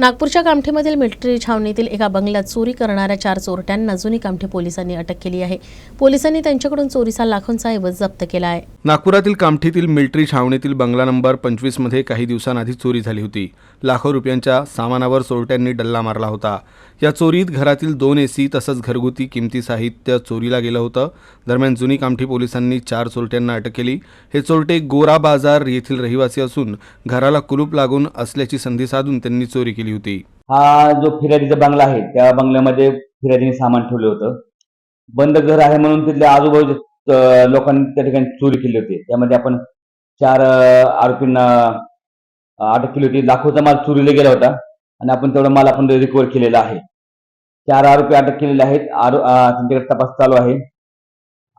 नागपूरच्या कामठीमधील मिलिटरी छावणीतील एका बंगल्यात चोरी करणाऱ्या चार चोरट्यांना जुनी कामठी पोलिसांनी अटक केली आहे. पोलिसांनी त्यांच्याकडून चोरीचा लाखोंचा ऐवज जप्त केला आहे. नागपुरातील कामठीतील मिलिटरी छावणीतील बंगला नंबर पंचवीसमध्ये काही दिवसांआधी चोरी झाली होती. लाखो रुपयांच्या सामानावर चोरट्यांनी डल्ला मारला होता. या चोरीत घरातील दोन एसी तसंच घरगुती किमती साहित्य चोरीला गेलं होतं. दरम्यान जुनी कामठी पोलिसांनी चार चोरट्यांना अटक केली. हे चोरटे गोरा बाजार येथील रहिवासी असून घराला कुलूप लागून असल्याची संधी साधून त्यांनी चोरी केली. होती. हा जो फिर्यादीचा बंगला आहे त्या बंगल्यामध्ये फिर्यादीने सामान ठेवलं होतं. बंद घर आहे म्हणून तिथल्या आजूबाजूच्या लोकांनी त्या ठिकाणी चोरी केली होती. त्यामध्ये आपण चार आरोपींना अटक केली होती. लाखोचा माल चोरीला गेला होता आणि आपण तेवढा माल आपण रिकवर केलेला आहे. चार आरोपी अटक केलेले आहेत. आरो त्यांच्याकडे तपास चालू आहे.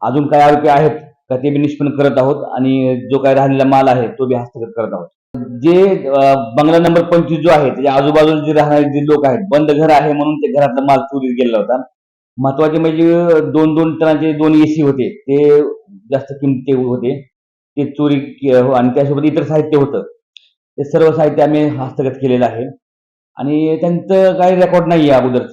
अजून काही आरोपी आहेत का ते बी निष्पन्न करत आहोत आणि जो काही राहिलेला माल आहे तो बी हस्तगत करत आहोत. जे बंगला नंबर पंचवीस जो आहे त्याच्या आजूबाजूला जे राहणारे जे लोक आहेत बंद घर आहे म्हणून ते घरातला माल चोरीत गेलेला होता. महत्त्वाचे म्हणजे दोन दोन टनाचे दोन एसी होते ते जास्त किमती होते. ते चोरी हो, आणि त्यासोबत इतर साहित्य होतं. ते सर्व साहित्य आम्ही हस्तगत केलेलं आहे. आणि त्यांचं काही रेकॉर्ड नाही आहे अगोदर